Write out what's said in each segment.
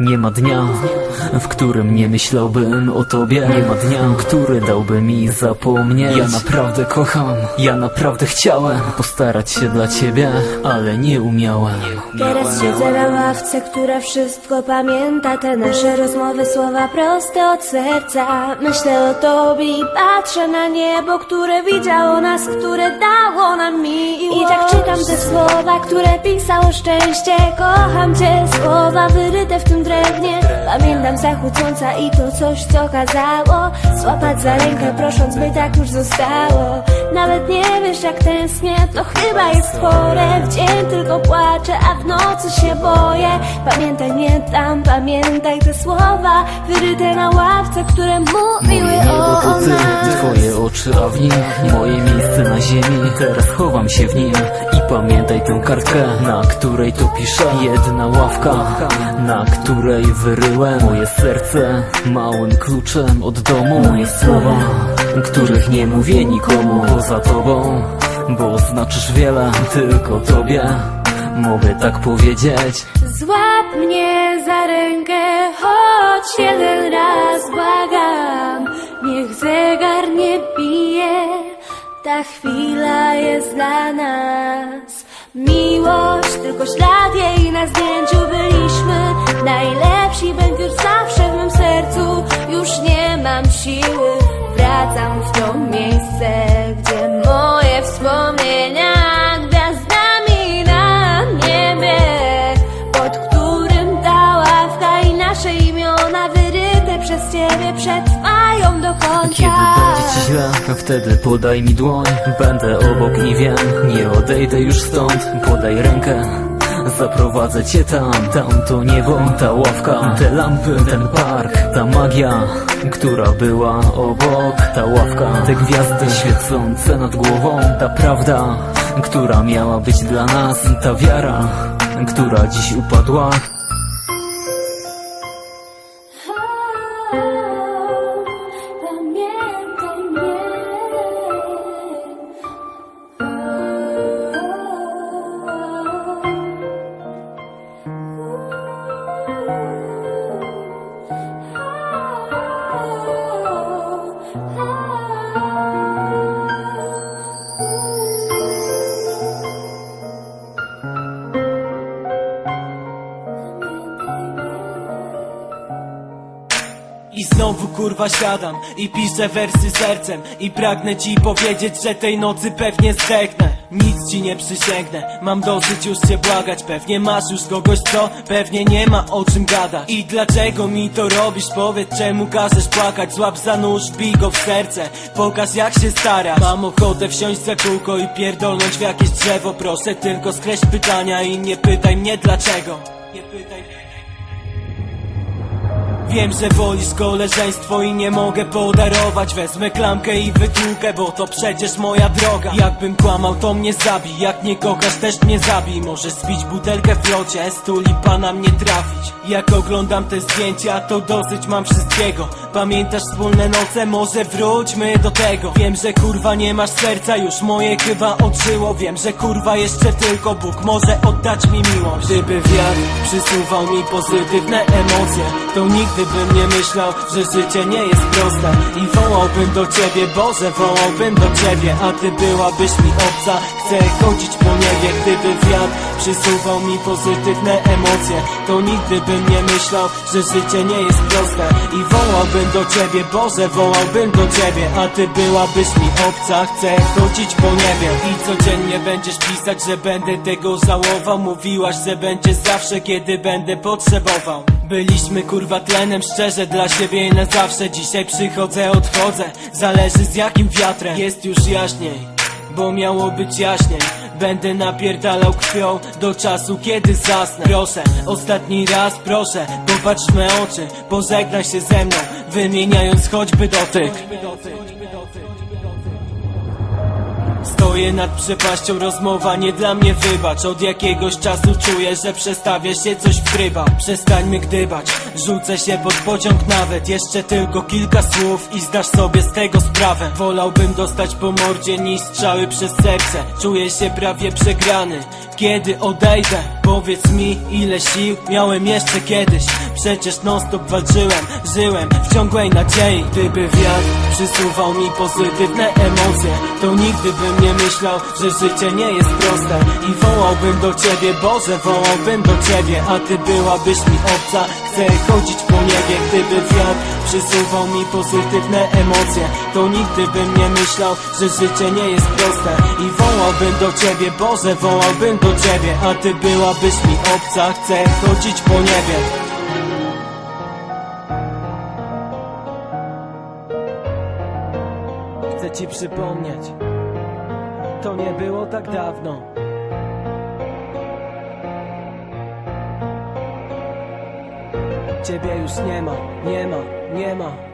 Nie ma dnia, w którym nie myślałbym o tobie Nie ma dnia, który dałby mi zapomnieć. Ja naprawdę kocham, ja naprawdę chciałem Postarać się dla ciebie, ale nie umiałem. Teraz siedzę na ławce, która wszystko pamięta Te nasze rozmowy, słowa proste od serca. Myślę o tobie i patrzę na niebo Które widziało nas, które dało nam miłość. I tak czytam te słowa, które pisało szczęście. Kocham cię, słowa wyryte w tym drewnie. Pamiętam zachód słońca i to coś, co kazało. Złapać za rękę, prosząc, by tak już zostało. Nawet nie wiesz, jak tęsknię, to chyba jest chore. W dzień tylko płaczę, a w nocy się boję. Pamiętaj mnie tam, pamiętaj te słowa Wyryte na ławce, które mówiły Moje niebo o to ty, twoje oczy, a w nich moje miejsce na ziemi. Teraz chowam się w nim pamiętaj tę kartkę Na której to piszę. Jedna ławka, na której wyryłem Moje serce małym kluczem od domu. Moje słowa, których nie mówię nikomu poza tobą Bo znaczysz wiele tylko tobie. Mogę tak powiedzieć. Złap mnie za rękę, choć jeden raz błagam. Niech zegar nie bije, ta chwila jest dla nas. Miłość, tylko ślad jej na zdjęciu wtedy podaj mi dłoń. Będę obok i wiem, nie odejdę już stąd. Podaj rękę, zaprowadzę cię tam. Tam to niebo, ta ławka, te lampy, ten park Ta magia, która była obok. Ta ławka, te gwiazdy świecące nad głową. Ta prawda, która miała być dla nas Ta wiara, która dziś upadła siadam i piszę wersy sercem I pragnę ci powiedzieć, że tej nocy pewnie zdechnę. Nic ci nie przysięgnę, mam dosyć już cię błagać. Pewnie masz już kogoś co, pewnie nie ma o czym gadać. I dlaczego mi to robisz, powiedz czemu każesz płakać? Złap za nóż, bij go w serce, pokaż jak się starasz. Mam ochotę wsiąść za kółko i pierdolnąć w jakieś drzewo. Proszę tylko skreśl pytania i nie pytaj mnie dlaczego Wiem, że wolisz koleżeństwo i nie mogę podarować. Wezmę klamkę i wytłukę, bo to przecież moja droga. Jakbym kłamał, to mnie zabij Jak nie kochasz, też mnie zabij Możesz zbić butelkę w flocie, z tulipa na mnie trafić. Jak oglądam te zdjęcia, to dosyć mam wszystkiego. Pamiętasz wspólne noce? Może wróćmy do tego. Wiem, że kurwa nie masz serca, już moje chyba odżyło Wiem, że kurwa jeszcze tylko Bóg może oddać mi miłość. Gdyby wiatr przysuwał mi pozytywne emocje To nigdy bym nie myślał, że życie nie jest proste I wołałbym do ciebie, Boże, wołałbym do ciebie A ty byłabyś mi obca, chcę chodzić po niebie Gdyby wiatr przysuwał mi pozytywne emocje To nigdy bym nie myślał, że życie nie jest proste I wołałbym do ciebie, Boże, wołałbym do ciebie A ty byłabyś mi obca, chcę chodzić po niebie I codziennie będziesz pisać, że będę tego żałował Mówiłaś, że będzie zawsze, kiedy będę potrzebował Byliśmy kurwa tlenem, szczerze dla siebie i na zawsze. Dzisiaj przychodzę, odchodzę, zależy z jakim wiatrem. Jest już jaśniej bo miało być jaśniej. Będę napierdalał krwią do czasu, kiedy zasnę. Proszę, ostatni raz proszę, popatrz w me oczy Pożegnaj się ze mną, wymieniając choćby dotyk Stoję nad przepaścią, rozmowa nie dla mnie wybacz. Od jakiegoś czasu czuję, że przestawia się coś w Przestańmy gdybać, rzucę się pod pociąg nawet. Jeszcze tylko kilka słów i zdasz sobie z tego sprawę. Wolałbym dostać po mordzie niż strzały przez serce. Czuję się prawie przegrany, kiedy odejdę Powiedz mi, ile sił miałem jeszcze kiedyś. Przecież non stop walczyłem, żyłem w ciągłej nadziei. Gdyby wiatr przysuwał mi pozytywne emocje To nigdy bym nie myślał, że życie nie jest proste. I wołałbym do ciebie, Boże, wołałbym do ciebie A ty byłabyś mi obca, chcę chodzić po niebie Gdyby wiatr przysuwał mi pozytywne emocje. To nigdy bym nie myślał, że życie nie jest proste. I wołałbym do ciebie, Boże, wołałbym do ciebie A ty byłabyś mi obca, chcę chodzić po niebie. Chcę ci przypomnieć To nie było tak dawno Ciebie już nie ma, nie ma, nie ma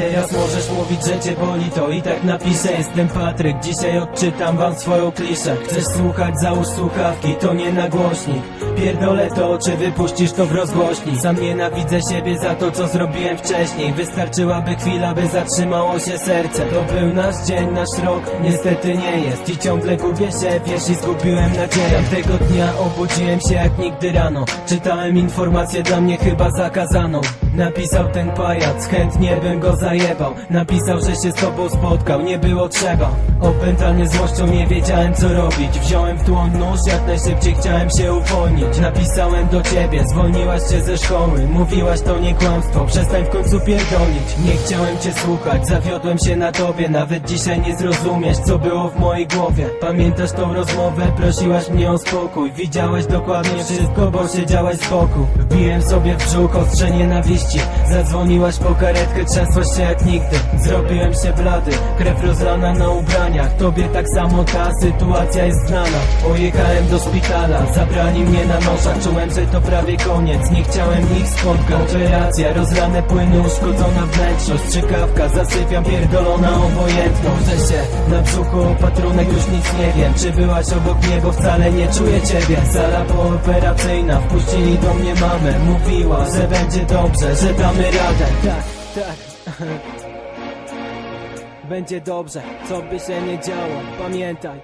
Teraz możesz mówić, że cię boli, to i tak napiszę. Jestem Patryk, dzisiaj odczytam wam swoją kliszę. Chcesz słuchać, załóż słuchawki, to nie nagłośnik. Pierdolę to, czy wypuścisz to w rozgłośni. Sam nienawidzę siebie za to, co zrobiłem wcześniej. Wystarczyłaby chwila, by zatrzymało się serce. To był nasz dzień, nasz rok, niestety nie jest. I ciągle gubię się, wiesz, i zgubiłem nadzieję. Tego dnia obudziłem się jak nigdy rano. Czytałem informację, dla mnie chyba zakazaną Napisał ten pajac, chętnie bym go zajebał. Napisał, że się z tobą spotkał, nie było trzeba. Opętany złością nie wiedziałem co robić. Wziąłem w dłoń nóż, jak najszybciej chciałem się uwolnić. Napisałem do ciebie, zwolniłaś się ze szkoły. Mówiłaś to nie kłamstwo, przestań w końcu pierdolić. Nie chciałem cię słuchać, zawiodłem się na tobie. Nawet dzisiaj nie zrozumiesz, co było w mojej głowie. Pamiętasz tą rozmowę, prosiłaś mnie o spokój. Widziałaś dokładnie wszystko, bo siedziałaś z boku. Wbiłem sobie w brzuch ostrze nienawiści Zadzwoniłaś po karetkę, trzęsłaś się jak nigdy. Zrobiłem się blady, krew rozlana na ubraniach. Tobie tak samo ta sytuacja jest znana. Pojechałem do szpitala, zabrali mnie na noszach. Czułem, że to prawie koniec, nie chciałem ich spotkać. Operacja, rozlane płyny, uszkodzona wnętrzość. Strzykawka, zasypiam pierdolona obojętną Że się na brzuchu opatrunek, już nic nie wiem. Czy byłaś obok mnie, bo wcale nie czuję ciebie. Sala pooperacyjna, wpuścili do mnie mamę. Mówiła, że będzie dobrze, że damy radę Tak, tak. Będzie dobrze, co by się nie działo, pamiętaj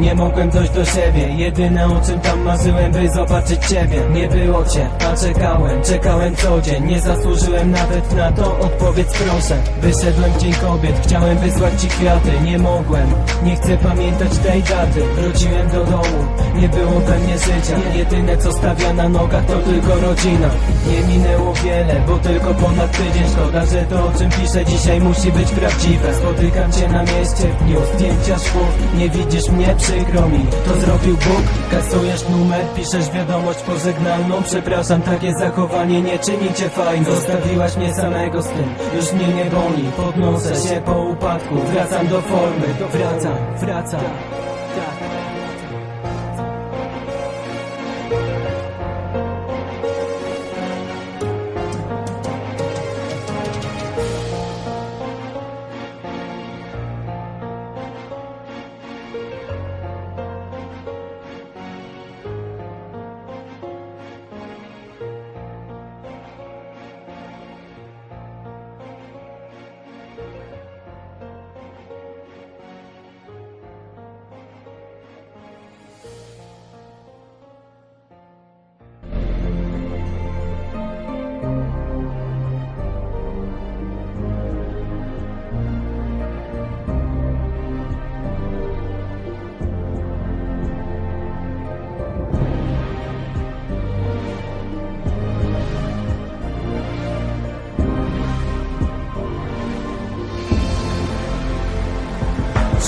Nie mogłem dojść do siebie. Jedyne o czym tam marzyłem, by zobaczyć ciebie. Nie było cię, a czekałem, czekałem co dzień. Nie zasłużyłem nawet na to, odpowiedz proszę. Wyszedłem w dzień kobiet, chciałem wysłać ci kwiaty. Nie mogłem, nie chcę pamiętać tej daty. Wróciłem do domu, nie było we mnie życia. Jedyne co stawia na nogach to tylko rodzina. Nie minęło wiele, bo tylko ponad tydzień. Szkoda, że to o czym piszę dzisiaj musi być prawdziwe. Spotykam cię na mieście w dniu zdjęcia szkół Nie widzisz mnie, przykro mi, to zrobił Bóg. Kasujesz numer, piszesz wiadomość pożegnalną. Przepraszam, takie zachowanie nie czyni cię fajną Zostawiłaś mnie samego z tym, już mnie nie boli. Podnoszę się po upadku, wracam do formy. Wracam, wracam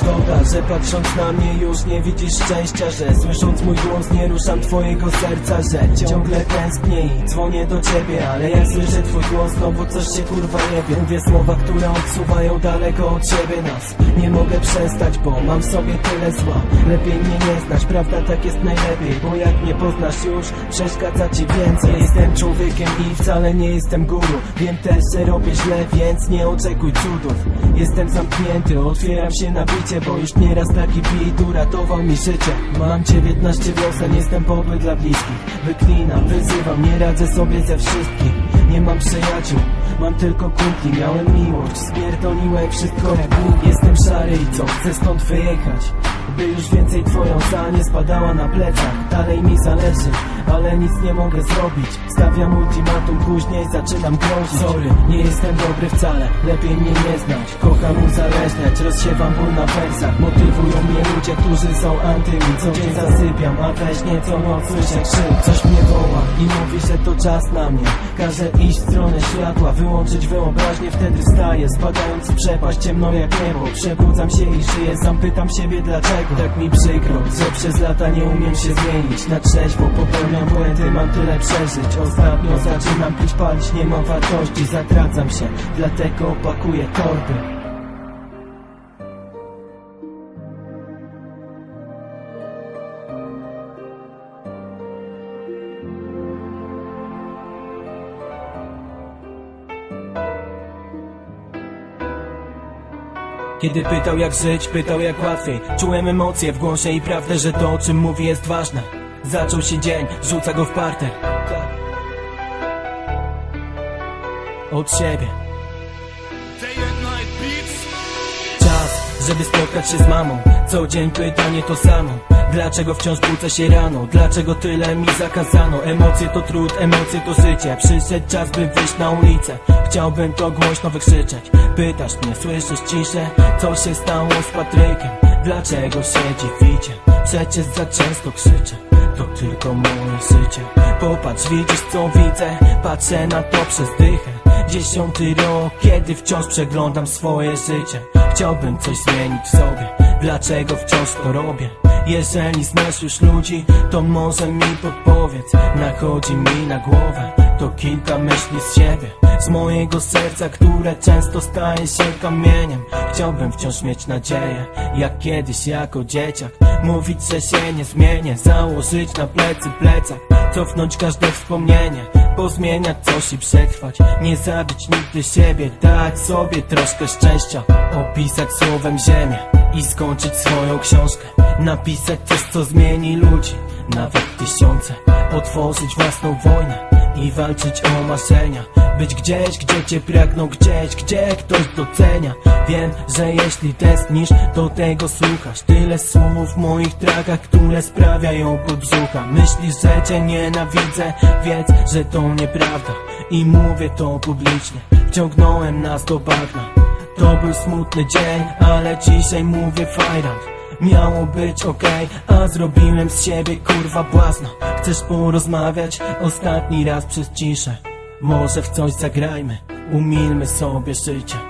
Szkoda, że patrząc na mnie już nie widzisz szczęścia Że słysząc mój głos nie ruszam twojego serca Że ciągle tęsknię i dzwonię do ciebie Ale jak słyszę twój głos znowu coś się kurwa nie wie. Mówię słowa, które odsuwają daleko od siebie nas. Nie mogę przestać, bo mam w sobie tyle zła. Lepiej mnie nie znać, prawda tak jest najlepiej Bo jak mnie poznasz już, przeszkadza ci więcej. Jestem człowiekiem i wcale nie jestem guru. Wiem też, że robię źle, więc nie oczekuj cudów. Jestem zamknięty, otwieram się na bicie Bo już nieraz taki bit uratował mi życie. Mam 19 wiosen, jestem podły dla bliskich. Wyklinam, wyzywam, nie radzę sobie ze wszystkim. Nie mam przyjaciół, mam tylko kumpli. Miałem miłość, spierdoliłem wszystko jak Bóg. Jestem szary i co, chcę stąd wyjechać? By już więcej twoją za nie spadała na plecach. Dalej mi zależy, ale nic nie mogę zrobić. Stawiam ultimatum, później zaczynam grozić. Sorry, nie jestem dobry wcale, lepiej mnie nie znać. Kocham uzależniać, rozsiewam ból na wersach Motywują mnie ludzie, którzy są anty mi Co dzień zasypiam, a we śnie co noc słyszę krzyk. Coś mnie woła i mówi, że to czas na mnie. Każę iść w stronę światła, wyłączyć wyobraźnię. Wtedy wstaję, spadając w przepaść ciemno jak niebo. Przebudzam się i żyję, sam pytam siebie dlaczego. Tak mi przykro, że przez lata nie umiem się zmienić. Na trzeźwo popełniam błędy, mam tyle przeżyć. Ostatnio zaczynam pić, palić, nie mam wartości. Zatracam się, dlatego pakuję torby. Kiedy pytał jak żyć, pytał jak łatwiej. Czułem emocje w głosie i prawdę, że to o czym mówi jest ważne Zaczął się dzień, rzuca go w parter Od siebie Czas, żeby spotkać się z mamą Co dzień pytanie to samo Dlaczego wciąż budzę się rano? Dlaczego tyle mi zakazano? Emocje to trud, emocje to życie Przyszedł czas, by wyjść na ulicę Chciałbym to głośno wykrzyczeć Pytasz mnie, słyszysz ciszę? Co się stało z Patrykiem? Dlaczego się dziwicie? Przecież za często krzyczę To tylko moje życie Popatrz, widzisz co widzę? Patrzę na to przez dychę. Dziesiąty rok, kiedy wciąż przeglądam swoje życie. Chciałbym coś zmienić w sobie. Dlaczego wciąż to robię? Jeżeli znasz już ludzi, to może mi podpowiedz. Nachodzi mi na głowę To kilka myśli z siebie Z mojego serca, które często staje się kamieniem. Chciałbym wciąż mieć nadzieję Jak kiedyś jako dzieciak. Mówić, że się nie zmienię Założyć na plecy plecak. Cofnąć każde wspomnienie Pozmieniać coś i przetrwać. Nie zabić nigdy siebie Dać sobie troszkę szczęścia. Opisać słowem ziemię I skończyć swoją książkę. Napisać coś co zmieni ludzi Nawet tysiące. Otworzyć własną wojnę i walczyć o marzenia. Być gdzieś, gdzie cię pragną gdzieś, gdzie ktoś docenia. Wiem, że jeśli tęsknisz, to tego słuchasz. Tyle słów w moich trakach, które sprawiają ból brzucha Myślisz, że cię nienawidzę, wiedz, że to nieprawda. I mówię to publicznie, wciągnąłem nas do bagna. To był smutny dzień, ale dzisiaj mówię fajrant Miało być okej, a zrobiłem z siebie kurwa błazna Chcesz porozmawiać? Ostatni raz przez ciszę. Może w coś zagrajmy, umilmy sobie życie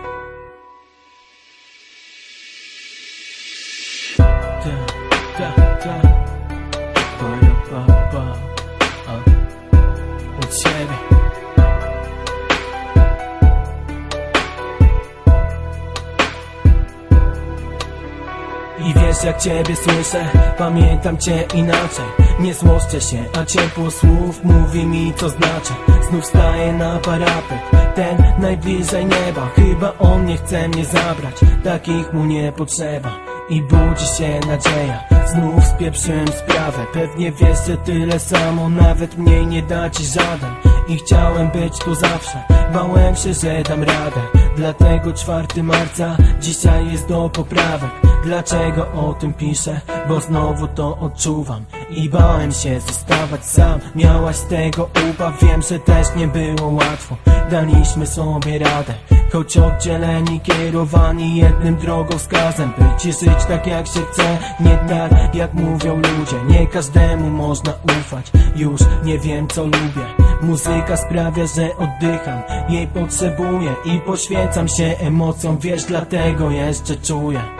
Jak ciebie słyszę, pamiętam cię inaczej. Nie złoszczę się, a ciepło słów mówi mi co znaczy. Znów staję na parapet, ten najbliżej nieba. Chyba on nie chce mnie zabrać, takich mu nie potrzeba. I budzi się nadzieja, znów spieprzyłem sprawę. Pewnie wiesz, że tyle samo, nawet mniej nie da ci żaden. I chciałem być tu zawsze, bałem się, że dam radę. Dlatego 4 marca, dzisiaj jest do poprawek Dlaczego o tym piszę? Bo znowu to odczuwam I bałem się zostawać sam. Miałaś tego ubaw, wiem, że też nie było łatwo. Daliśmy sobie radę Choć oddzieleni, kierowani jednym drogowskazem By ci żyć tak jak się chce, nie tak jak mówią ludzie. Nie każdemu można ufać, już nie wiem co lubię. Muzyka sprawia, że oddycham, jej potrzebuję I poświęcam się emocjom, wiesz dlatego jeszcze czuję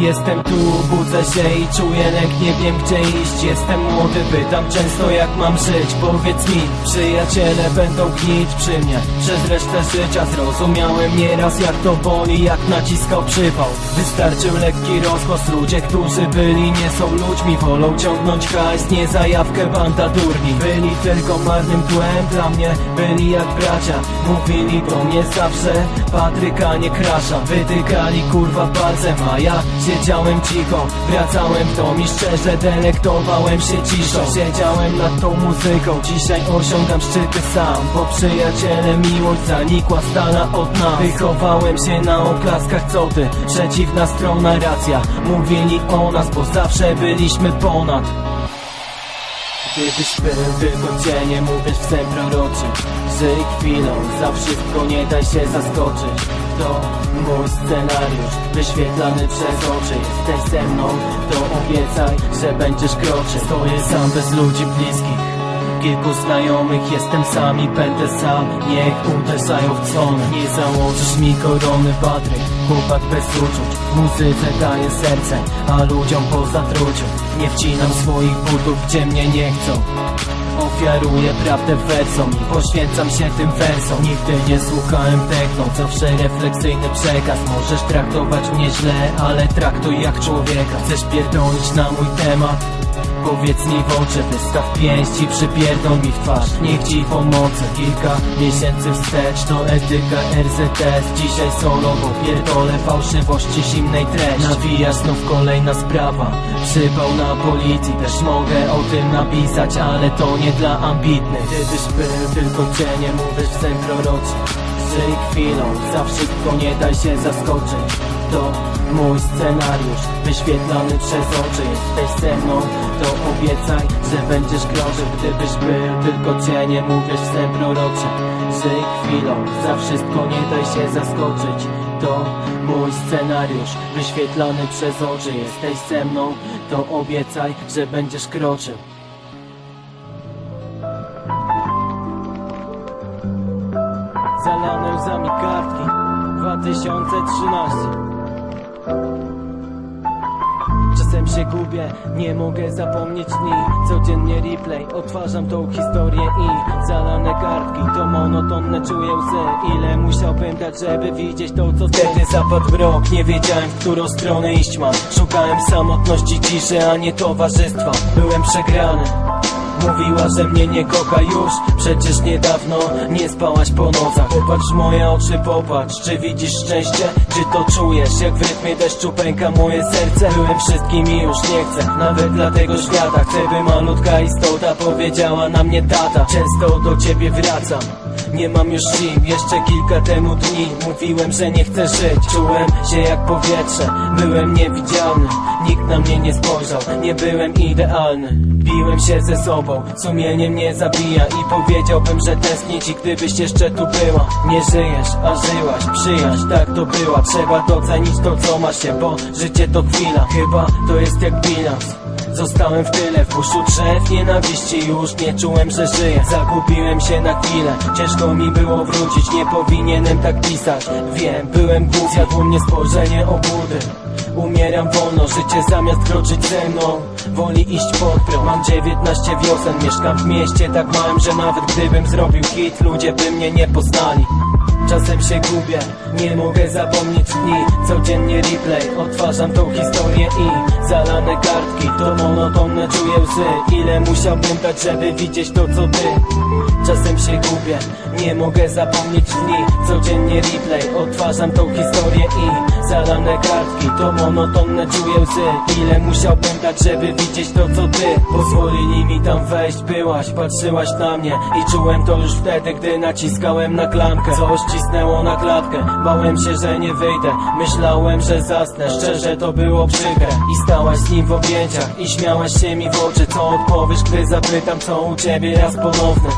Jestem tu, budzę się i czuję lęk, nie wiem gdzie iść. Jestem młody, pytam często jak mam żyć. Powiedz mi, przyjaciele będą gnić przy mnie. Przez resztę życia zrozumiałem nieraz jak to boli Jak naciskał przypał. Wystarczył lekki rozgłos, ludzie, którzy byli Nie są ludźmi, wolą ciągnąć hajs Nie zajawkę banda durni. Byli tylko marnym tłem dla mnie Byli jak bracia, mówili do mnie zawsze Patryka nie krasza, wytykali kurwa palcem A ja siedziałem cicho, wracałem w dom i szczerze delektowałem się ciszą. Siedziałem nad tą muzyką, dzisiaj osiągam szczyty sam. Bo przyjaciele miłość zanikła stala od nas. Wychowałem się na oklaskach co ty, przeciwna strona racja. Mówili o nas, bo zawsze byliśmy ponad. Gdybyś był tylko cieniem, mówisz w sen proroczy Żyj chwilą, za wszystko nie daj się zaskoczyć To mój scenariusz, wyświetlany przez oczy. Jesteś ze mną, to obiecaj, że będziesz kroczył Stoję sam bez ludzi bliskich. Kilku znajomych, jestem sam i będę sam. Niech uderzają w dzwony Nie założysz mi korony, Patryk. Chłopak bez uczuć. Muzyce daję serce A ludziom po zatruciu Nie wcinam swoich butów, gdzie mnie nie chcą. Ofiaruję prawdę wersom i poświęcam się tym wersom. Nigdy nie słuchałem techno, zawsze refleksyjny przekaz. Możesz traktować mnie źle, ale traktuj jak człowieka. Chcesz pierdolić na mój temat? Powiedz mi w oczy, wystaw pięści, przypierdol mi w twarz. Niech ci pomocy Kilka miesięcy wstecz. To etyka RZS Dzisiaj solo, bo pierdolę fałszywości zimnej treści. Nawija znów kolejna sprawa. Przypał na policji, też mogę o tym napisać Ale to nie dla ambitnych. Gdybyś był tylko cieniem, mówisz w sen proroczy Żyj chwilą, za wszystko nie daj się zaskoczyć To mój scenariusz, wyświetlany przez oczy Jesteś ze mną, to obiecaj, że będziesz kroczył Gdybyś był. Tylko cieniem, mówisz w sen Żyj chwilą, za wszystko nie daj się zaskoczyć. To mój scenariusz, wyświetlany przez oczy Jesteś ze mną, to obiecaj, że będziesz kroczył Gubię, nie mogę zapomnieć dni. Codziennie replay, odtwarzam tą historię i Zalane kartki, to monotonne czuję łzy. Ile musiałbym dać, żeby widzieć to co wtedy zapadł mrok Nie wiedziałem, w którą stronę iść mam. Szukałem samotności, ciszy, a nie towarzystwa. Byłem przegrany Mówiła, że mnie nie kocha już. Przecież niedawno nie spałaś po nocach. Popatrz moje oczy, popatrz Czy widzisz szczęście? Czy to czujesz? Jak w rytmie deszczu pęka moje serce? Byłem wszystkim i już nie chcę Nawet dla tego świata. Chcę by malutka istota powiedziała na mnie tata. Często do ciebie wracam nie mam już sił, jeszcze kilka temu dni. Mówiłem, że nie chcę żyć. Czułem się jak powietrze. Byłem niewidzialny. Nikt na mnie nie spojrzał. Nie byłem idealny. Biłem się ze sobą. Sumienie mnie zabija I powiedziałbym, że tęsknię ci Gdybyś jeszcze tu była. Nie żyjesz, a żyłaś. Przyjaźń, tak to była. Trzeba docenić to co ma się Bo życie to chwila. Chyba to jest jak bilans Zostałem w tyle, w buszu drzew nienawiści Już nie czułem, że żyję. Zagubiłem się na chwilę Ciężko mi było wrócić. Nie powinienem tak pisać. Wiem, byłem głupia Zjadło mnie spojrzenie obudy Umieram wolno, życie zamiast kroczyć ze mną Woli iść pod prąd Mam 19 wiosen, mieszkam w mieście tak małym Że nawet gdybym zrobił hit Ludzie by mnie nie poznali. Czasem się gubię, nie mogę zapomnieć dni. Codziennie replay, odtwarzam tą historię i Zalane kartki, to monotonne czuję łzy. Ile musiałbym dać, żeby widzieć to co ty Czasem się gubię, nie mogę zapomnieć dni. Codziennie replay, odtwarzam tą historię i Zalane kartki, to monotonne czuję łzy Ile musiałbym dać, żeby widzieć to co ty. Pozwolili mi tam wejść, byłaś, patrzyłaś na mnie. I czułem to już wtedy, gdy naciskałem na klamkę. Coś cisnęło na klatkę, bałem się, że nie wyjdę. Myślałem, że zasnę, szczerze to było przykre. I stałaś z nim w objęciach i śmiałaś się mi w oczy. Co odpowiesz, gdy zapytam, co u ciebie raz ponowny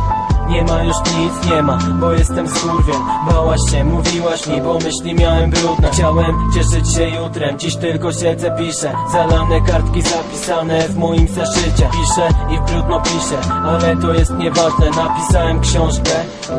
Nie ma już nic, nie ma, bo jestem skurwiel. Bałaś się, mówiłaś mi, bo myśli miałem brudne. Chciałem cieszyć się jutrem, dziś tylko siedzę, piszę. Zalane kartki zapisane w moim zeszycie. Piszę i w brudno piszę, ale to jest nieważne. Napisałem książkę,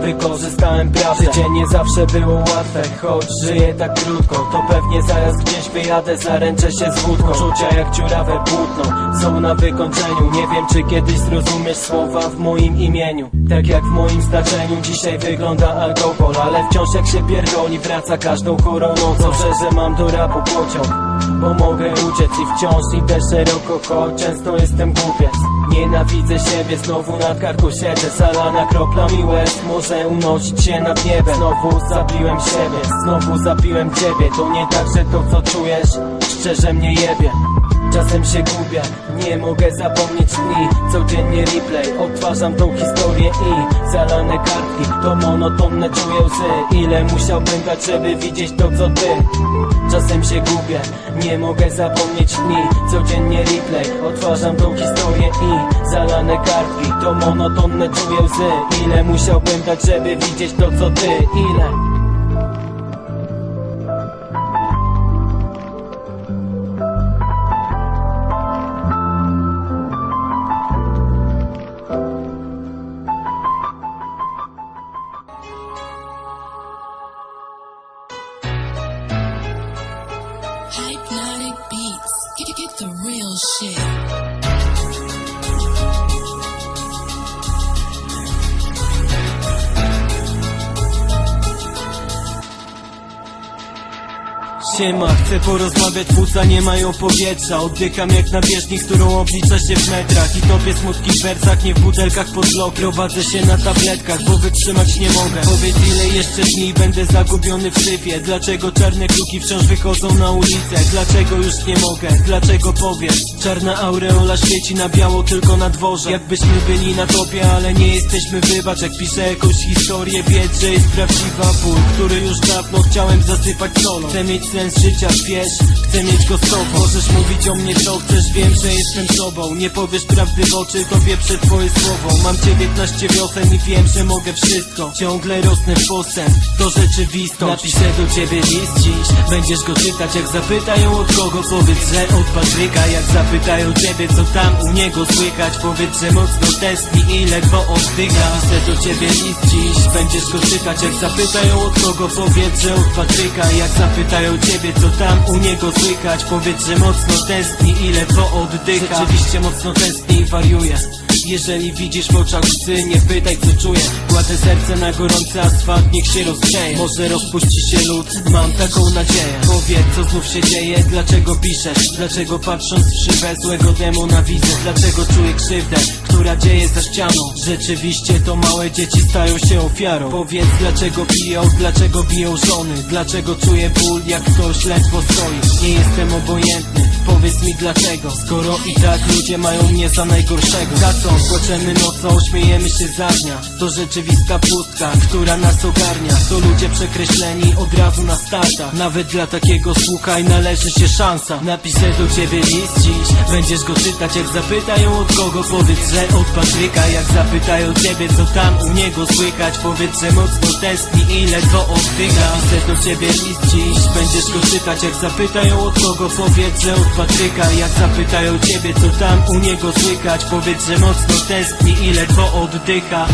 wykorzystałem prawdę Życie nie zawsze było łatwe, choć żyję tak krótko. To pewnie zaraz gdzieś wyjadę, zaręczę się z wódką. Czucia jak dziurawe płótno, są na wykończeniu. Nie wiem czy kiedyś zrozumiesz słowa w moim imieniu. Tak jak w moim znaczeniu. Dzisiaj wygląda alkohol Ale wciąż jak się pierdoli wraca każdą chorą nocą. Dobrze, że mam do rapu pociąg bo mogę uciec i wciąż idę szeroko, choć często jestem głupiec. Nienawidzę siebie, znowu nad karku siedzę. Salana kropla mi łez, może unosić się nad niebem. Znowu zabiłem siebie, znowu zabiłem ciebie. To nie tak, że to co czujesz, szczerze mnie jebie Czasem się gubię, nie mogę zapomnieć dni. Codziennie replay, odtwarzam tą historię i Zalane kartki, to monotonne czuję łzy Ile musiałbym dać, żeby widzieć to co ty. Czasem się gubię, nie mogę zapomnieć dni. Codziennie replay, odtwarzam tą historię i Zalane kartki, to monotonne czuję łzy Ile musiałbym dać, żeby widzieć to co ty, ile chcę porozmawiać, płuca nie mają powietrza. Oddycham jak na bieżni, którą oblicza się w metrach. I tobie smutki w wersach, nie w butelkach pod blok. Prowadzę się na tabletkach, bo wytrzymać nie mogę. Powiedz ile jeszcze dni będę zagubiony w syfie Dlaczego czarne kluki wciąż wychodzą na ulicę? Dlaczego już nie mogę, dlaczego powiesz? Czarna aureola świeci na biało tylko na dworze. Jakbyśmy byli na topie, ale nie jesteśmy wybacz. Jak piszę jakąś historię, wiedz, że jest prawdziwa ból Który już dawno chciałem zasypać solą. Chcę mieć sens życia, wiesz, chcę mieć go z tobą Możesz mówić o mnie co chcesz, wiem, że jestem sobą. Nie powiesz prawdy w oczy, to wieprze twoje słowo. Mam 19 wiosen i wiem, że mogę wszystko. Ciągle rosnę w postęp, to rzeczywistość. Napiszę do ciebie list dziś, będziesz go czytać Jak zapytają od kogo, powiedz, że od Patryka Jak zapytają ciebie, co tam u niego słychać. Powiedz, że mocno tęskni i ledwo oddycha. Napiszę do ciebie list dziś, będziesz go czytać Jak zapytają od kogo, powiedz, że od Patryka Jak zapytają ciebie, co tam u niego słychać. Powiedz, że mocno tęskni i ledwo oddycha. Rzeczywiście mocno tęskni i wariuje jeżeli widzisz w oczach łzy, nie pytaj co czuję. Kładę serce na gorący asfalt, niech się rozgrzeje. Może rozpuści się lód, mam taką nadzieję. Powiedz co znów się dzieje, dlaczego piszesz? Dlaczego patrząc w szybę złego demona widzę Dlaczego czuję krzywdę, która dzieje za ścianą? Rzeczywiście to małe dzieci stają się ofiarą. Powiedz dlaczego biją, dlaczego biją żony? Dlaczego czuję ból, jak ktoś ledwo stoi? Nie jestem obojętny, powiedz mi dlaczego? Skoro i tak ludzie mają mnie za najgorszego. Za co? Płaczemy nocą, śmiejemy się za dnia. To rzeczywista pustka, która nas ogarnia. To ludzie przekreśleni od razu na startach Nawet dla takiego słuchaj należy się szansa. Napiszę do ciebie list dziś, będziesz go czytać Jak zapytają od kogo, powiedz, że od Patryka Jak zapytają ciebie, co tam u niego słychać. Powiedz, że mocno tęskni i ledwo oddycha. Napiszę do ciebie list dziś, będziesz go czytać Jak zapytają od kogo, powiedz, że od Patryka Jak zapytają ciebie, co tam u niego słychać Powiedz, że mocno tęskni i ledwo oddycha